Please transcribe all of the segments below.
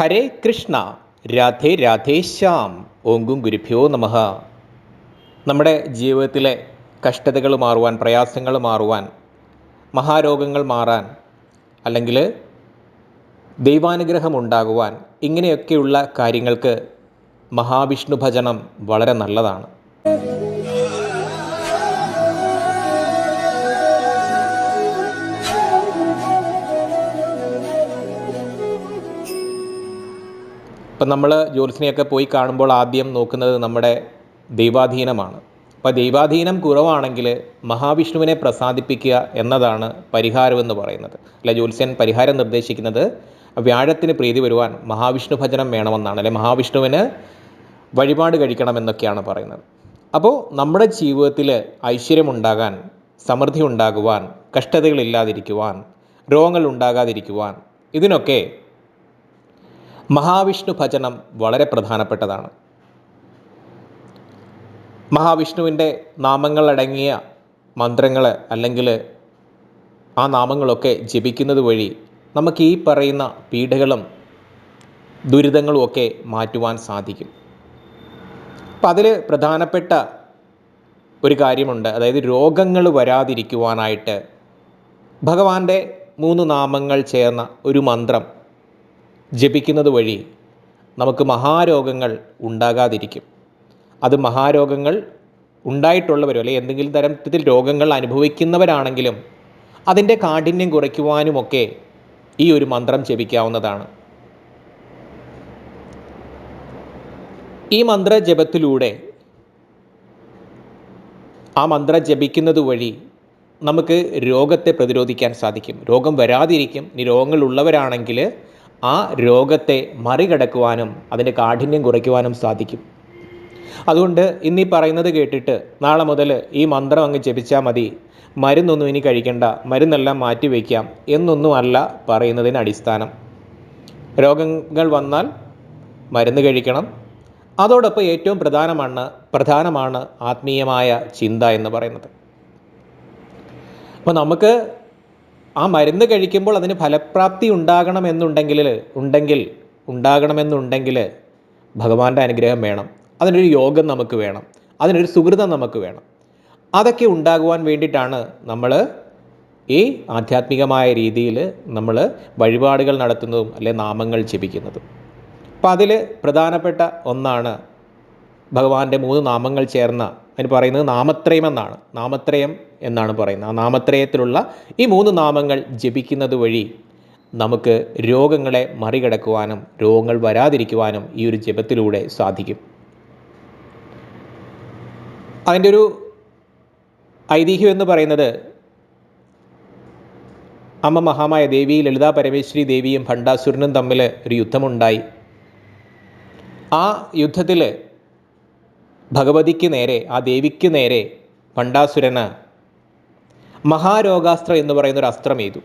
ഹരേ കൃഷ്ണ രാധേ രാധേ ശ്യാം. ഓങ്കും ഗുരുഭ്യോ നമഃ. നമ്മുടെ ജീവിതത്തിലെ കഷ്ടതകൾ മാറുവാൻ പ്രയാസങ്ങൾ മാറുവാൻ മഹാരോഗങ്ങൾ മാറാൻ അല്ലെങ്കിൽ ദൈവാനുഗ്രഹം ഉണ്ടാകുവാൻ ഇങ്ങനെയൊക്കെയുള്ള കാര്യങ്ങൾക്ക് മഹാവിഷ്ണു ഭജനം വളരെ നല്ലതാണ്. ഇപ്പം നമ്മൾ ജ്യോത്സ്യനെയൊക്കെ പോയി കാണുമ്പോൾ ആദ്യം നോക്കുന്നത് നമ്മുടെ ദൈവാധീനമാണ്. അപ്പോൾ ദൈവാധീനം കുറവാണെങ്കിൽ മഹാവിഷ്ണുവിനെ പ്രസാദിപ്പിക്കുക എന്നതാണ് പരിഹാരമെന്ന് പറയുന്നത്. അല്ലെ ജ്യോത്സ്യൻ പരിഹാരം നിർദ്ദേശിക്കുന്നത് വ്യാഴത്തിന് പ്രീതി വരുവാൻ മഹാവിഷ്ണു ഭജനം വേണമെന്നാണ്. അല്ലെ മഹാവിഷ്ണുവിന് വഴിപാട് കഴിക്കണമെന്നൊക്കെയാണ് പറയുന്നത്. അപ്പോൾ നമ്മുടെ ജീവിതത്തിൽ ഐശ്വര്യമുണ്ടാകാൻ സമൃദ്ധി ഉണ്ടാകുവാൻ കഷ്ടതകളില്ലാതിരിക്കുവാൻ രോഗങ്ങൾ ഉണ്ടാകാതിരിക്കുവാൻ ഇതിനൊക്കെ മഹാവിഷ്ണു ഭജനം വളരെ പ്രധാനപ്പെട്ടതാണ്. മഹാവിഷ്ണുവിന്റെ നാമങ്ങളടങ്ങിയ മന്ത്രങ്ങൾ അല്ലെങ്കിൽ ആ നാമങ്ങളൊക്കെ ജപിക്കുന്നത് വഴി നമുക്ക് ഈ പറയുന്ന പീഡകളും ദുരിതങ്ങളും ഒക്കെ മാറ്റുവാൻ സാധിക്കും. അപ്പം അതിൽ പ്രധാനപ്പെട്ട ഒരു കാര്യമുണ്ട്. അതായത് രോഗങ്ങൾ വരാതിരിക്കുവാനായിട്ട് ഭഗവാന്റെ മൂന്ന് നാമങ്ങൾ ചേർന്ന ഒരു മന്ത്രം ജപിക്കുന്നത് വഴി നമുക്ക് മഹാരോഗങ്ങൾ ഉണ്ടാകാതിരിക്കും. അത് മഹാരോഗങ്ങൾ ഉണ്ടായിട്ടുള്ളവരോ അല്ലെങ്കിൽ എന്തെങ്കിലും തരത്തിൽ രോഗങ്ങൾ അനുഭവിക്കുന്നവരാണെങ്കിലും അതിന്റെ കാഠിന്യം കുറയ്ക്കുവാനുമൊക്കെ ഈ ഒരു മന്ത്രം ജപിക്കാവുന്നതാണ്. ഈ മന്ത്രജപത്തിലൂടെ ആ മന്ത്ര ജപിക്കുന്നത് വഴി നമുക്ക് രോഗത്തെ പ്രതിരോധിക്കാൻ സാധിക്കും. രോഗം വരാതിരിക്കും. ഇനി രോഗങ്ങളുള്ളവരാണെങ്കിൽ ആ രോഗത്തെ മറികടക്കുവാനും അതിന്റെ കാഠിന്യം കുറയ്ക്കുവാനും സാധിക്കും. അതുകൊണ്ട് ഇന്നീ പറയുന്നത് കേട്ടിട്ട് നാളെ മുതൽ ഈ മന്ത്രം അങ്ങ് ജപിച്ചാൽ മതി. മരുന്നൊന്നും ഇനി കഴിക്കണ്ട. മരുന്നെല്ലാം മാറ്റി വയ്ക്കാം എന്നൊന്നും അല്ല പറയുന്നതിന് അടിസ്ഥാനം. രോഗങ്ങൾ വന്നാൽ മരുന്ന് കഴിക്കണം. അതോടൊപ്പം ഏറ്റവും പ്രധാനമാണ് പ്രധാനമാണ് ആത്മീയമായ ചിന്ത എന്ന് പറയുന്നത്. അപ്പോൾ നമുക്ക് ആ മരുന്ന് കഴിക്കുമ്പോൾ അതിന് ഫലപ്രാപ്തി ഉണ്ടാകണമെന്നുണ്ടെങ്കിൽ ഉണ്ടെങ്കിൽ ഉണ്ടാകണമെന്നുണ്ടെങ്കിൽ ഭഗവാന്റെ അനുഗ്രഹം വേണം. അതിനൊരു യോഗം നമുക്ക് വേണം. അതിനൊരു സുഹൃതം നമുക്ക് വേണം. അതൊക്കെ ഉണ്ടാകുവാൻ വേണ്ടിയിട്ടാണ് നമ്മൾ ഈ ആധ്യാത്മികമായ രീതിയിൽ നമ്മൾ വഴിപാടുകൾ നടത്തുന്നതും അല്ലെ നാമങ്ങൾ ജപിക്കുന്നതും. അപ്പോൾ അതിൽ പ്രധാനപ്പെട്ട ഒന്നാണ് ഭഗവാന്റെ മൂന്ന് നാമങ്ങൾ ചേർന്ന അതിന് പറയുന്നത് നാമത്രയം എന്നാണ്. നാമത്രയം എന്നാണ് പറയുന്നത്. ആ നാമത്രയത്തിലുള്ള ഈ മൂന്ന് നാമങ്ങൾ ജപിക്കുന്നത് വഴി നമുക്ക് രോഗങ്ങളെ മറികടക്കുവാനും രോഗങ്ങൾ വരാതിരിക്കുവാനും ഈ ഒരു ജപത്തിലൂടെ സാധിക്കും. അതിന്റെ ഒരു ഐതിഹ്യം എന്ന് പറയുന്നത് അമ്മ മഹാമായ ദേവി ലളിതാ പരമേശ്വരി ദേവിയും ഭണ്ഡാസുരനും തമ്മിൽ ഒരു യുദ്ധമുണ്ടായി. ആ യുദ്ധത്തിൽ ഭഗവതിക്ക് നേരെ ആ ദേവിക്ക് നേരെ ഭണ്ഡാസുരന് മഹാരോഗാസ്ത്രം എന്ന് പറയുന്ന ഒരു അസ്ത്രം എയ്തു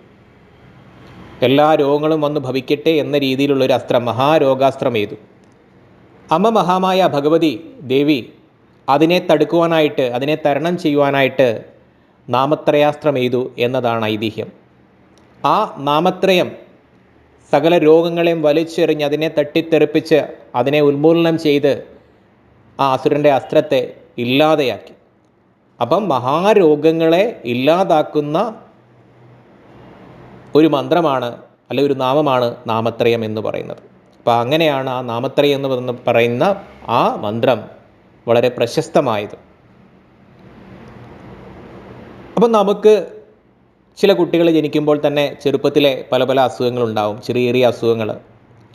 എല്ലാ രോഗങ്ങളും വന്ന് ഭവിക്കട്ടെ എന്ന രീതിയിലുള്ള ഒരു അസ്ത്രം മഹാരോഗാസ്ത്രം എയ്തു അമ്മ മഹാമായ ഭഗവതി ദേവി അതിനെ തടുക്കുവാനായിട്ട് അതിനെ തരണം ചെയ്യുവാനായിട്ട് നാമത്രയാസ്ത്രം എയ്തു എന്നതാണ് ഐതിഹ്യം. ആ നാമത്രയം സകല രോഗങ്ങളെയും വലിച്ചെറിഞ്ഞ് അതിനെ തട്ടിത്തെറിപ്പിച്ച് അതിനെ ഉന്മൂലനം ചെയ്ത് ആ അസുരന്റെ അസ്ത്രത്തെ ഇല്ലാതെയാക്കി. അപ്പം മഹാരോഗങ്ങളെ ഇല്ലാതാക്കുന്ന ഒരു മന്ത്രമാണ് അല്ലെ ഒരു നാമമാണ് നാമത്രയം എന്ന് പറയുന്നത്. അപ്പോൾ അങ്ങനെയാണ് ആ നാമത്രയം എന്ന് പറയുന്ന ആ മന്ത്രം വളരെ പ്രശസ്തമായത്. അപ്പം നമുക്ക് ചില കുട്ടികൾ ജനിക്കുമ്പോൾ തന്നെ ചെറുപ്പത്തിലെ പല പല അസുഖങ്ങളുണ്ടാവും. ചെറിയ ചെറിയ അസുഖങ്ങൾ.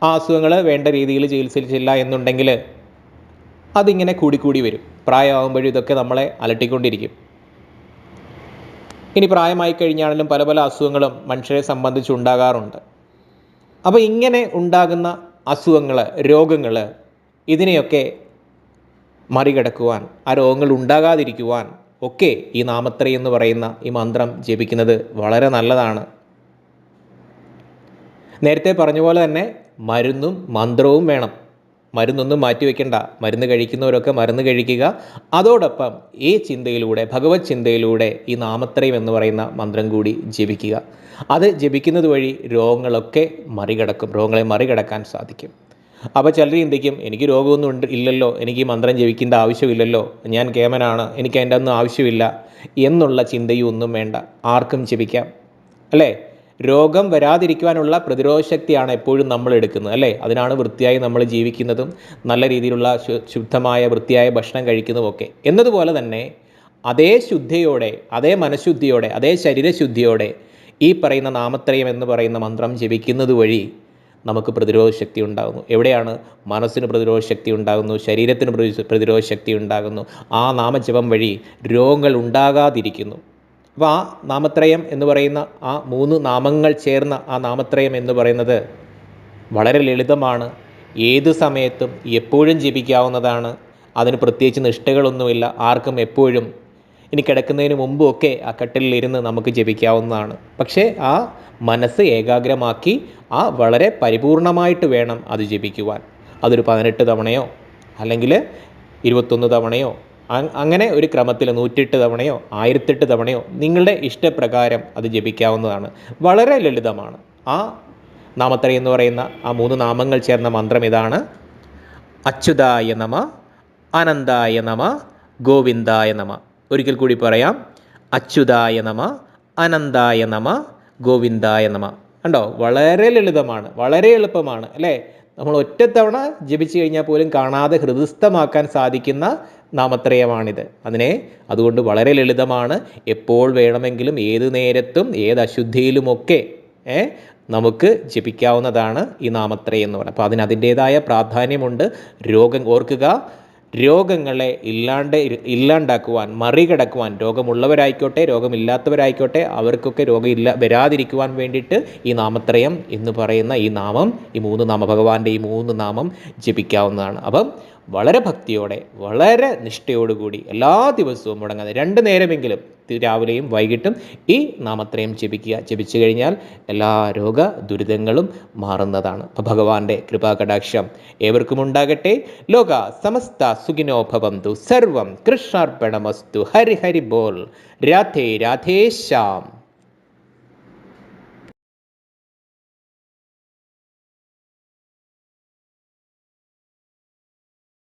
ആ അസുഖങ്ങൾ വേണ്ട രീതിയിൽ ചികിത്സിച്ചില്ല എന്നുണ്ടെങ്കിൽ അതിങ്ങനെ കൂടിക്കൂടി വരും. പ്രായമാകുമ്പോഴും ഇതൊക്കെ നമ്മളെ അലട്ടിക്കൊണ്ടിരിക്കും. ഇനി പ്രായമായി കഴിഞ്ഞാണെങ്കിലും പല പല അസുഖങ്ങളും മനുഷ്യരെ സംബന്ധിച്ചുണ്ടാകാറുണ്ട് അപ്പോൾ ഇങ്ങനെ ഉണ്ടാകുന്ന അസുഖങ്ങൾ രോഗങ്ങൾ ഇതിനെയൊക്കെ മറികടക്കുവാൻ ആ രോഗങ്ങൾ ഉണ്ടാകാതിരിക്കുവാൻ ഒക്കെ ഈ നാമത്രയം എന്ന് പറയുന്ന ഈ മന്ത്രം ജപിക്കുന്നത് വളരെ നല്ലതാണ്. നേരത്തെ പറഞ്ഞ പോലെ തന്നെ മരുന്നും മന്ത്രവും വേണം. മരുന്നൊന്നും മാറ്റിവെക്കേണ്ട. മരുന്ന് കഴിക്കുന്നവരൊക്കെ മരുന്ന് കഴിക്കുക. അതോടൊപ്പം ഈ ചിന്തയിലൂടെ ഭഗവത് ചിന്തയിലൂടെ ഈ നാമത്രയം എന്ന് പറയുന്ന മന്ത്രം കൂടി ജപിക്കുക. അത് ജപിക്കുന്നത് വഴി രോഗങ്ങളൊക്കെ മറികടക്കും രോഗങ്ങളെ മറികടക്കാൻ സാധിക്കും. അപ്പോൾ ചിലർ ചിന്തിക്കും എനിക്ക് രോഗമൊന്നും ഉണ്ട് ഇല്ലല്ലോ. എനിക്ക് ഈ മന്ത്രം ജപിക്കേണ്ട ആവശ്യമില്ലല്ലോ. ഞാൻ കേമനാണ്. എനിക്ക് അതിന്റെ ഒന്നും ആവശ്യമില്ല. എന്നുള്ള ചിന്തയും ഒന്നും വേണ്ട. ആർക്കും ജപിക്കാം. അല്ലേ? രോഗം വരാതിരിക്കുവാനുള്ള പ്രതിരോധ ശക്തിയാണ് എപ്പോഴും നമ്മൾ എടുക്കുന്നത് അല്ലേ? അതിനാണ് വൃത്തിയായി നമ്മൾ ജീവിക്കുന്നതും നല്ല രീതിയിലുള്ള ശുദ്ധമായ വൃത്തിയായ ഭക്ഷണം കഴിക്കുന്നതുമൊക്കെ. എന്നതുപോലെ തന്നെ അതേ ശുദ്ധിയോടെ അതേ മനഃശുദ്ധിയോടെ അതേ ശരീരശുദ്ധിയോടെ ഈ പറയുന്ന നാമത്രയം എന്ന് പറയുന്ന മന്ത്രം ജപിക്കുന്നത് വഴി നമുക്ക് പ്രതിരോധ ശക്തി ഉണ്ടാകുന്നു. എവിടെയാണ്? മനസ്സിന് പ്രതിരോധ ശക്തി ഉണ്ടാകുന്നു ശരീരത്തിന് പ്രതിരോധ ശക്തി ഉണ്ടാകുന്നു. ആ നാമജപം വഴി രോഗങ്ങൾ ഉണ്ടാകാതിരിക്കുന്നു. അപ്പോൾ ആ നാമത്രയം എന്ന് പറയുന്ന ആ മൂന്ന് നാമങ്ങൾ ചേർന്ന ആ നാമത്രയം എന്ന് പറയുന്നത് വളരെ ലളിതമാണ്. ഏത് സമയത്തും എപ്പോഴും ജപിക്കാവുന്നതാണ്. അതിന് പ്രത്യേകിച്ച് നിഷ്ഠകളൊന്നുമില്ല. ആർക്കും എപ്പോഴും ഇനി കിടക്കുന്നതിന് മുമ്പുമൊക്കെ ആ കട്ടിലിരുന്ന് നമുക്ക് ജപിക്കാവുന്നതാണ്. പക്ഷേ ആ മനസ്സ് ഏകാഗ്രമാക്കി ആ വളരെ പരിപൂർണമായിട്ട് വേണം അത് ജപിക്കുവാൻ. അതൊരു പതിനെട്ട് തവണയോ അല്ലെങ്കിൽ ഇരുപത്തൊന്ന് തവണയോ അങ്ങനെ ഒരു ക്രമത്തിൽ നൂറ്റെട്ട് തവണയോ ആയിരത്തെട്ട് തവണയോ നിങ്ങളുടെ ഇഷ്ടപ്രകാരം അത് ജപിക്കാവുന്നതാണ്. വളരെ ലളിതമാണ്. ആ നാമത്രയം എന്ന് പറയുന്ന ആ മൂന്ന് നാമങ്ങൾ ചേർന്ന മന്ത്രം ഇതാണ്. അച്യുതായ നമ അനന്തായ നമ ഗോവിന്ദായ നമ. ഒരിക്കൽ കൂടി പറയാം. അച്യുതായ നമ അനന്തായ നമ ഗോവിന്ദായ നമ. കണ്ടോ? വളരെ ലളിതമാണ്. വളരെ എളുപ്പമാണ് അല്ലേ? നമ്മൾ ഒറ്റത്തവണ ജപിച്ചു കഴിഞ്ഞാൽ പോലും കാണാതെ ഹൃദയസ്ഥമാക്കാൻ സാധിക്കുന്ന നാമത്രയമാണിത്. അതിനെ അതുകൊണ്ട് വളരെ ലളിതമാണ് എപ്പോൾ വേണമെങ്കിലും ഏത് നേരത്തും ഏത് അശുദ്ധിയിലുമൊക്കെ നമുക്ക് ജപിക്കാവുന്നതാണ് ഈ നാമത്രയം എന്ന് പറയുന്നത്. അപ്പോൾ അതിന് അതിന്റേതായ പ്രാധാന്യമുണ്ട്. രോഗം ഓർക്കുക രോഗങ്ങളെ ഇല്ലാണ്ട് ഇല്ലാണ്ടാക്കുവാൻ മറികടക്കുവാൻ രോഗമുള്ളവരായിക്കോട്ടെ രോഗമില്ലാത്തവരായിക്കോട്ടെ അവർക്കൊക്കെ രോഗം ഇല്ല വരാതിരിക്കുവാൻ വേണ്ടിയിട്ട് ഈ നാമത്രയം എന്ന് പറയുന്ന ഈ നാമം ഈ മൂന്ന് നാമ ഭഗവാന്റെ ഈ മൂന്ന് നാമം ജപിക്കാവുന്നതാണ്. അപ്പം വളരെ ഭക്തിയോടെ വളരെ നിഷ്ഠയോടുകൂടി എല്ലാ ദിവസവും മുടങ്ങാതെ രണ്ട് നേരമെങ്കിലും രാവിലെയും വൈകിട്ടും ഈ നാമത്രയം ജപിക്കുക. ജപിച്ചു കഴിഞ്ഞാൽ എല്ലാ രോഗ ദുരിതങ്ങളും മാറുന്നതാണ്. അപ്പോൾ ഭഗവാന്റെ കൃപാകടാക്ഷം ഏവർക്കും ഉണ്ടാകട്ടെ. ലോക സമസ്ത സുഖിനോഭവന്തു. സർവം കൃഷ്ണാർപ്പണമസ്തു. ഹരിഹരി ഹരി ബോൾ. രാധേ രാധേ ശ്യാം.